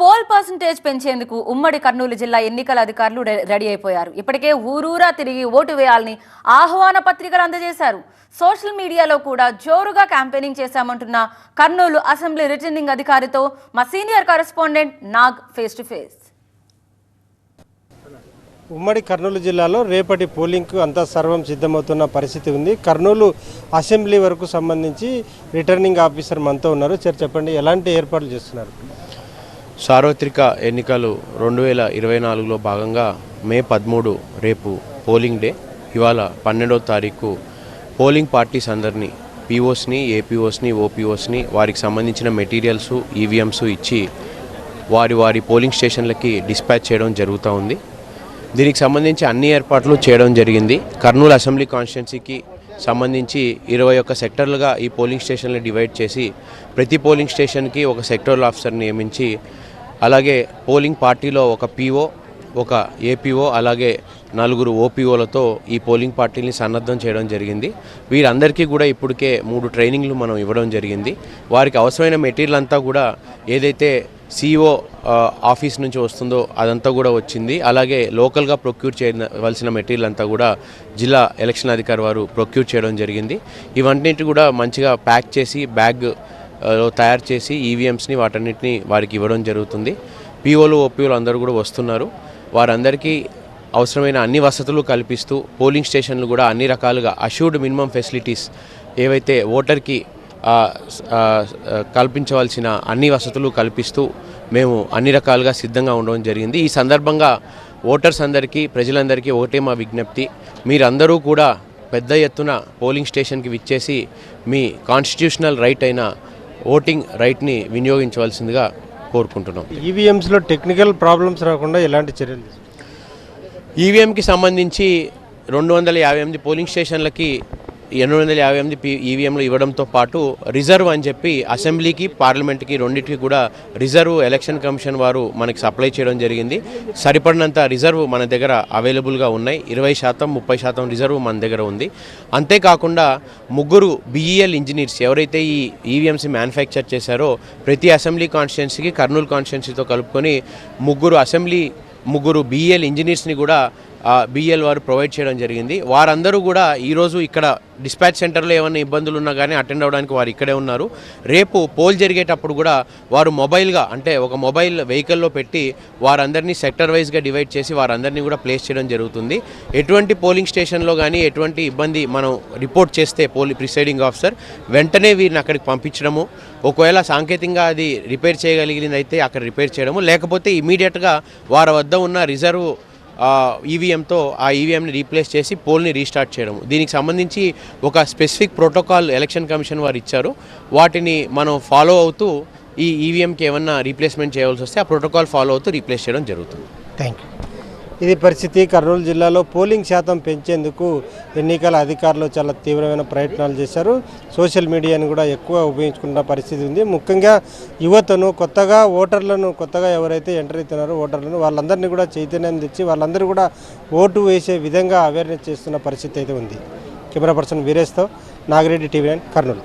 Pole percentage పెంచేందుకు ఉమ్మడి కర్నూలు జిల్లా ఎన్నికల అధికారులు రెడీ అయిపోయారు. ఇప్పటికే ఊరూరా తిరిగి ఓటు వేయాలని ఆహ్వాన పత్రికలు అందజేశారు. సోషల్ మీడియాలో కూడా జోరుగా క్యాంపెయినింగ్ చేశామంటున్న కర్నూలు అసెంబ్లీ రిటర్నింగ్ అధికారితో మా senior correspondent Nag face to face. ఉమ్మడి కర్నూలు జిల్లాలో రేపటి పోలింగ్కు అంతా సర్వం సిద్ధమవుతున్న పరిస్థితి ఉంది. కర్నూలు అసెంబ్లీ వరకు సంబంధించి రిటర్నింగ్ ఆఫీసర్ మనతో ఉన్నారు. సార్ చెప్పండి ఎలాంటి ఏర్పాట్లు చేస్తున్నారు? సార్వత్రిక ఎన్నికలు రెండు వేల ఇరవై నాలుగులో భాగంగా మే పదమూడు రేపు పోలింగ్ డే. ఇవాళ పన్నెండవ తారీఖు పోలింగ్ పార్టీస్ అందరినీ పీఓస్ని ఏపీఓస్ని ఓపీఓస్ని వారికి సంబంధించిన మెటీరియల్స్ ఈవీఎంస్ ఇచ్చి వారి వారి పోలింగ్ స్టేషన్లకి డిస్పాచ్ చేయడం జరుగుతూ ఉంది. దీనికి సంబంధించి అన్ని ఏర్పాట్లు చేయడం జరిగింది. కర్నూలు అసెంబ్లీ కాన్స్టిట్యున్సీకి సంబంధించి ఇరవై ఒక్క సెక్టర్లుగా ఈ పోలింగ్ స్టేషన్లు డివైడ్ చేసి ప్రతి పోలింగ్ స్టేషన్కి ఒక సెక్టోరల్ ఆఫీసర్ నియమించి అలాగే పోలింగ్ పార్టీలో ఒక పీఓ ఒక ఏపీఓ అలాగే నలుగురు ఓపీఓలతో ఈ పోలింగ్ పార్టీని సన్నద్ధం చేయడం జరిగింది. వీరందరికీ కూడా ఇప్పటికే మూడు ట్రైనింగ్లు మనం ఇవ్వడం జరిగింది. వారికి అవసరమైన మెటీరియల్ అంతా కూడా ఏదైతే సిఇఓ ఆఫీస్ నుంచి వస్తుందో అదంతా కూడా వచ్చింది. అలాగే లోకల్గా ప్రొక్యూర్ చేయవలసిన మెటీరియల్ అంతా కూడా జిల్లా ఎలక్షన్ అధికారి వారు ప్రొక్యూర్ చేయడం జరిగింది. ఇవన్నిటి కూడా మంచిగా ప్యాక్ చేసి బ్యాగ్ తయారు చేసి ఈవీఎంస్ని వాటన్నిటిని వారికి ఇవ్వడం జరుగుతుంది. పీఓలు ఓపీఓలు అందరూ కూడా వస్తున్నారు. వారందరికీ అవసరమైన అన్ని వసతులు కల్పిస్తూ పోలింగ్ స్టేషన్లు కూడా అన్ని రకాలుగా అష్యూర్డ్ మినిమం ఫెసిలిటీస్ ఏవైతే ఓటర్కి కల్పించవలసిన అన్ని వసతులు కల్పిస్తూ మేము అన్ని రకాలుగా సిద్ధంగా ఉండడం జరిగింది. ఈ సందర్భంగా ఓటర్స్ అందరికీ ప్రజలందరికీ ఒకటే మా విజ్ఞప్తి. మీరందరూ కూడా పెద్ద ఎత్తున పోలింగ్ స్టేషన్కి విచ్చేసి మీ కాన్స్టిట్యూషనల్ రైట్ అయిన ఓటింగ్ రైట్ని వినియోగించవలసిందిగా కోరుకుంటున్నాం ఈవీఎంస్లో టెక్నికల్ ప్రాబ్లమ్స్ రాకుండా ఎలాంటి చర్యలు? ఈవీఎంకి సంబంధించి రెండు వందల యాభై ఎనిమిది పోలింగ్ స్టేషన్లకి ఎనిమిది వందల యాభై ఎనిమిది పీ ఈవీఎంలు ఇవ్వడంతో పాటు రిజర్వ్ అని చెప్పి అసెంబ్లీకి పార్లమెంట్కి రెండింటికి కూడా రిజర్వ్ ఎలక్షన్ కమిషన్ వారు మనకి సప్లై చేయడం జరిగింది. సరిపడినంత రిజర్వ్ మన దగ్గర అవైలబుల్గా ఉన్నాయి. ఇరవై శాతం ముప్పై శాతం రిజర్వ్ మన దగ్గర ఉంది. అంతేకాకుండా ముగ్గురు బీఈఎల్ ఇంజనీర్స్ ఎవరైతే ఈ ఈవీఎంసీ మ్యానుఫ్యాక్చర్ చేశారో ప్రతి అసెంబ్లీ కాన్స్టిట్యున్సీకి కర్నూలు కాన్స్టిట్యున్సీతో కలుపుకొని ముగ్గురు అసెంబ్లీ ముగ్గురు బీఎల్ ఇంజనీర్స్ని కూడా బీఎల్ వారు ప్రొవైడ్ చేయడం జరిగింది. వారందరూ కూడా ఈరోజు ఇక్కడ డిస్పాచ్ సెంటర్లో ఏమైనా ఇబ్బందులు ఉన్నా కానీ అటెండ్ అవ్వడానికి వారు ఇక్కడే ఉన్నారు. రేపు పోల్ జరిగేటప్పుడు కూడా వారు మొబైల్గా అంటే ఒక మొబైల్ వెహికల్లో పెట్టి వారందరినీ సెక్టర్ వైజ్గా డివైడ్ చేసి వారందరినీ కూడా ప్లేస్ చేయడం జరుగుతుంది. ఎటువంటి పోలింగ్ స్టేషన్లో కానీ ఎటువంటి ఇబ్బంది మనం రిపోర్ట్ చేస్తే పోలి ప్రిసైడింగ్ ఆఫీసర్ వెంటనే వీరిని అక్కడికి పంపించడము. ఒకవేళ సాంకేతికంగా అది రిపేర్ చేయగలిగింది అయితే అక్కడ రిపేర్ చేయడము. లేకపోతే ఇమీడియట్గా వారి వద్ద ఉన్న రిజర్వ్ ఈవీఎంతో ఆ ఈవీఎంని రీప్లేస్ చేసి పోల్ని రీస్టార్ట్ చేయడం దీనికి సంబంధించి ఒక స్పెసిఫిక్ ప్రోటోకాల్ ఎలక్షన్ కమిషన్ వారు ఇచ్చారు. వాటిని మనం ఫాలో అవుతూ ఈ ఈవీఎంకి ఏమన్నా రీప్లేస్మెంట్ చేయవలసి వస్తే ఆ ప్రోటోకాల్ ఫాలో అవుతూ రీప్లేస్ చేయడం జరుగుతుంది. థ్యాంక్ యూ ఇది పరిస్థితి. కర్నూలు జిల్లాలో పోలింగ్ శాతం పెంచేందుకు ఎన్నికల అధికారులు చాలా తీవ్రమైన ప్రయత్నాలు చేశారు. సోషల్ మీడియాను కూడా ఎక్కువ ఉపయోగించుకున్న పరిస్థితి ఉంది. ముఖ్యంగా యువతను కొత్తగా ఓటర్లను కొత్తగా ఎవరైతే ఎంటర్ అవుతున్నారో ఓటర్లను వాళ్ళందరినీ కూడా చైతన్యం తెచ్చి వాళ్ళందరూ కూడా ఓటు వేసే విధంగా అవేర్నెస్ చేస్తున్న పరిస్థితి అయితే ఉంది. కెమెరా పర్సన్ వీరేష్తో నాగిరెడ్డి టీవీ నైన్ కర్నూలు.